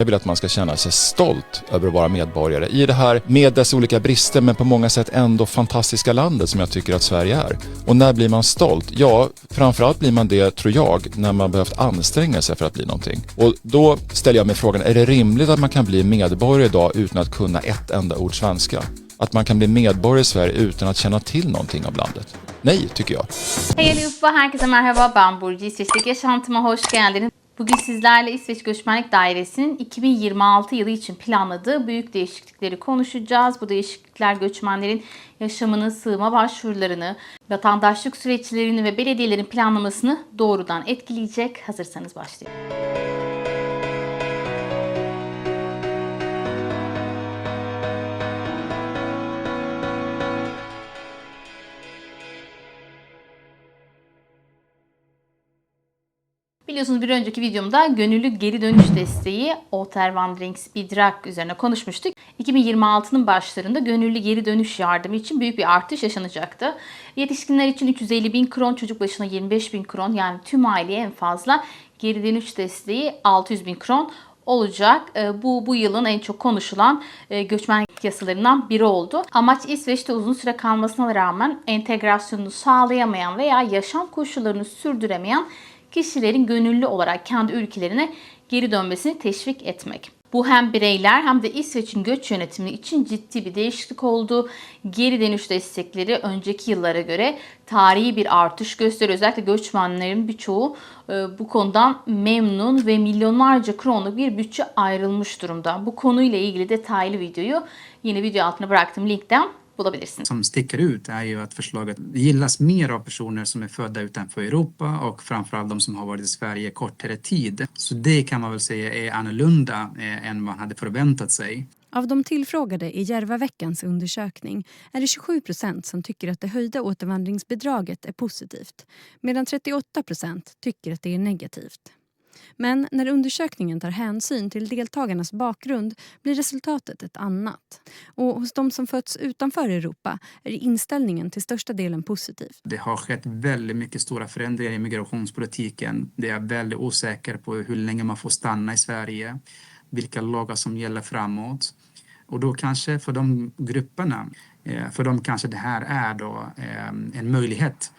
Jag vill att man ska känna sig stolt över att vara medborgare i det här, med dess olika brister, men på många sätt ändå fantastiska landet som jag tycker att Sverige är. Och när blir man stolt? Ja, framförallt blir man det, tror jag, när man behövt anstränga sig för att bli någonting. Och då ställer jag mig frågan, är det rimligt att man kan bli medborgare idag utan att kunna ett enda ord svenska? Att man kan bli medborgare i Sverige utan att känna till någonting av landet? Nej, tycker jag. Hej allihopa, herkese merhaba. Ben Burcu. İsveç'teki yaşantıma hoş geldiniz. Bugün sizlerle İsveç Göçmenlik Dairesi'nin 2026 yılı için planladığı büyük değişiklikleri konuşacağız. Bu değişiklikler göçmenlerin yaşamını, sığınma başvurularını, vatandaşlık süreçlerini ve belediyelerin planlamasını doğrudan etkileyecek. Hazırsanız başlayalım. Biliyorsunuz bir önceki videomda gönüllü geri dönüş desteği Otervandringsbidrag üzerine konuşmuştuk. 2026'nın başlarında gönüllü geri dönüş yardımı için büyük bir artış yaşanacaktı. Yetişkinler için 350 bin kron, çocuk başına 25 bin kron yani tüm aileye en fazla geri dönüş desteği 600 bin kron olacak. E, Bu bu yılın en çok konuşulan e, göçmenlik yasalarından biri oldu. Amaç İsveç'te uzun süre kalmasına rağmen entegrasyonunu sağlayamayan veya yaşam koşullarını sürdüremeyen kişilerin gönüllü olarak kendi ülkelerine geri dönmesini teşvik etmek. Bu hem bireyler hem de İsveç'in göç yönetimi için ciddi bir değişiklik oldu. Geri dönüş destekleri önceki yıllara göre tarihi bir artış gösteriyor. Özellikle göçmenlerin birçoğu e, bu konudan memnun ve milyonlarca kronluk bir bütçe ayrılmış durumda. Bu konuyla ilgili detaylı videoyu yine video altına bıraktığım linkten bulabilirsiniz. som sticker ut är ju att förslaget gillas mer av personer som är födda utanför Europa och framförallt de som har varit i Sverige kortare tid. Så det kan man väl säga är annorlunda eh, än man hade förväntat sig. Av de tillfrågade i Järvaveckans undersökning är det 27 procent som tycker att det höjda återvandringsbidraget är positivt medan 38 procent tycker att det är negativt. Men när undersökningen tar hänsyn till deltagarnas bakgrund blir resultatet ett annat. Och hos de som fötts utanför Europa är inställningen till största delen positiv. Det har skett väldigt mycket stora förändringar i migrationspolitiken. Det är väldigt osäker på hur länge man får stanna i Sverige, vilka lagar som gäller framåt. Och då kanske för de grupperna, eh, för dem kanske det här är då eh, en möjlighet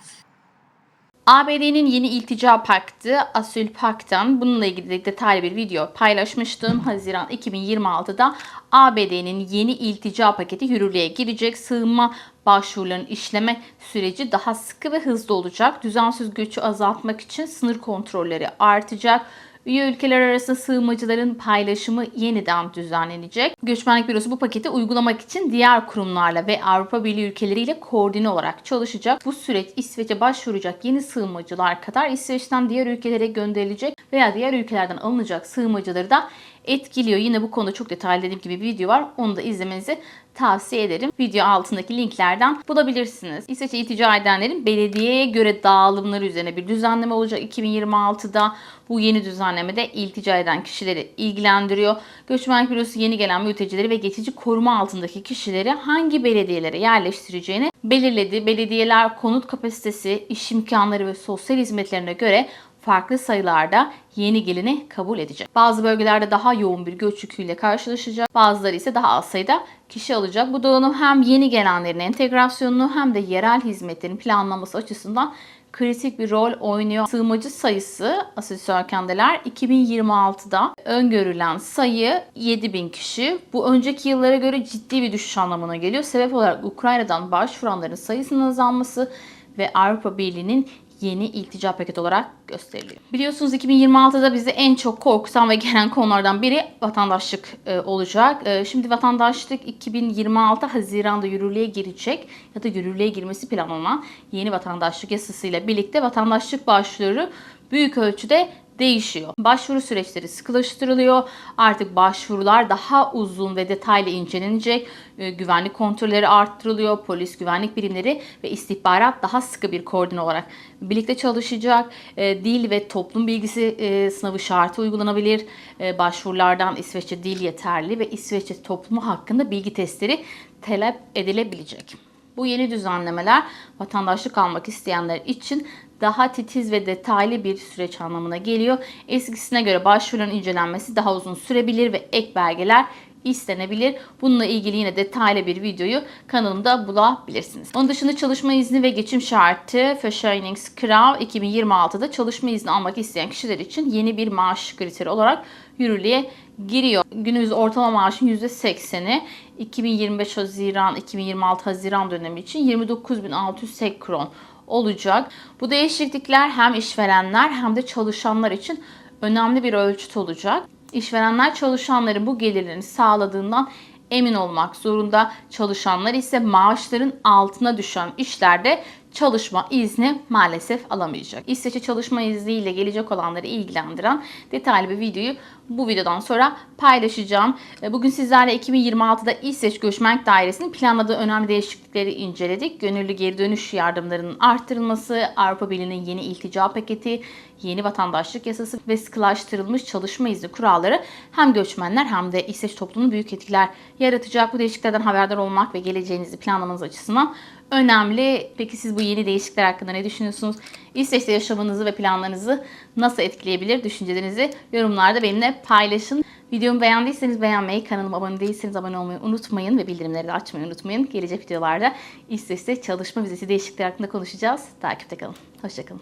ABD'nin yeni iltica paktı Asyl Pakt'tan bununla ilgili de detaylı bir video paylaşmıştım. Haziran 2026'da ABD'nin yeni iltica paketi yürürlüğe girecek. Sığınma başvurularının işleme süreci daha sıkı ve hızlı olacak. Düzensiz göçü azaltmak için sınır kontrolleri artacak. Üye ülkeler arasında sığınmacıların paylaşımı yeniden düzenlenecek. Göçmenlik Bürosu bu paketi uygulamak için diğer kurumlarla ve Avrupa Birliği ülkeleriyle koordine olarak çalışacak. Bu süreç İsveç'e başvuracak yeni sığınmacılar kadar İsveç'ten diğer ülkelere gönderilecek veya diğer ülkelerden alınacak sığınmacıları da etkiliyor. Yine bu konuda çok detaylı dediğim gibi bir video var. Onu da izlemenizi tavsiye ederim. Video altındaki linklerden bulabilirsiniz. İsveç'e iltica edenlerin belediyeye göre dağılımları üzerine bir düzenleme olacak 2026'da. Bu yeni düzenlemede iltica eden kişileri ilgilendiriyor. Göçmenlik Bürosu yeni gelen mültecileri ve geçici koruma altındaki kişileri hangi belediyelere yerleştireceğini belirledi. Belediyeler konut kapasitesi, iş imkanları ve sosyal hizmetlerine göre farklı sayılarda yeni gelini kabul edecek. Bazı bölgelerde daha yoğun bir göç yüküyle karşılaşacak. Bazıları ise daha az sayıda kişi alacak. Bu dağılım hem yeni gelenlerin entegrasyonunu hem de yerel hizmetlerin planlanması açısından kritik bir rol oynuyor. Sığınmacı sayısı Asil Sörkendeler 2026'da öngörülen sayı 7000 kişi. Bu önceki yıllara göre ciddi bir düşüş anlamına geliyor. Sebep olarak Ukrayna'dan başvuranların sayısının azalması ve Avrupa Birliği'nin yeni iltica paketi olarak gösteriliyor. Biliyorsunuz 2026'da bizi en çok korkutan ve gelen konulardan biri vatandaşlık e, olacak. E, şimdi vatandaşlık 2026 Haziran'da yürürlüğe girecek ya da yürürlüğe girmesi planlanan yeni vatandaşlık yasasıyla birlikte vatandaşlık başvuruları büyük ölçüde değişiyor. Başvuru süreçleri sıkılaştırılıyor. Artık başvurular daha uzun ve detaylı incelenecek. E, Güvenlik kontrolleri arttırılıyor. Polis güvenlik birimleri ve istihbarat daha sıkı bir koordine olarak birlikte çalışacak. E, Dil ve toplum bilgisi e, sınavı şartı uygulanabilir. E, Başvurulardan İsveççe dil yeterli ve İsveççe toplumu hakkında bilgi testleri talep edilebilecek. Bu yeni düzenlemeler vatandaşlık almak isteyenler için daha titiz ve detaylı bir süreç anlamına geliyor. Eskisine göre başvuruların incelenmesi daha uzun sürebilir ve ek belgeler istenebilir. Bununla ilgili yine detaylı bir videoyu kanalımda bulabilirsiniz. Onun dışında çalışma izni ve geçim şartı Försäkringskrav 2026'da çalışma izni almak isteyen kişiler için yeni bir maaş kriteri olarak yürürlüğe giriyor. Günümüz ortalama maaşın %80'i 2025 Haziran 2026 Haziran dönemi için 29.600 kron olacak. Bu değişiklikler hem işverenler hem de çalışanlar için önemli bir ölçüt olacak. İşverenler çalışanların bu gelirlerini sağladığından emin olmak zorunda. Çalışanlar ise maaşların altına düşen işlerde çalışma izni maalesef alamayacak. İsveç'e çalışma izniyle gelecek olanları ilgilendiren detaylı bir videoyu bu videodan sonra paylaşacağım. E, Bugün sizlerle 2026'da İsveç Göçmenlik Dairesi'nin planladığı önemli değişiklikleri inceledik. Gönüllü geri dönüş yardımlarının arttırılması, Avrupa Birliği'nin yeni iltica paketi, yeni vatandaşlık yasası ve sıkılaştırılmış çalışma izni kuralları hem göçmenler hem de İsveç toplumunu büyük etkiler yaratacak. Bu değişikliklerden haberdar olmak ve geleceğinizi planlamanız açısından önemli. Peki siz bu yeni değişiklikler hakkında ne düşünüyorsunuz? İsveç'te yaşamınızı ve planlarınızı nasıl etkileyebilir? Düşüncelerinizi yorumlarda benimle paylaşın. Videomu beğendiyseniz beğenmeyi, kanalıma abone değilseniz abone olmayı unutmayın ve bildirimleri de açmayı unutmayın. Gelecek videolarda İsveç'te çalışma vizesi değişiklikleri hakkında konuşacağız. Takipte kalın. Hoşçakalın.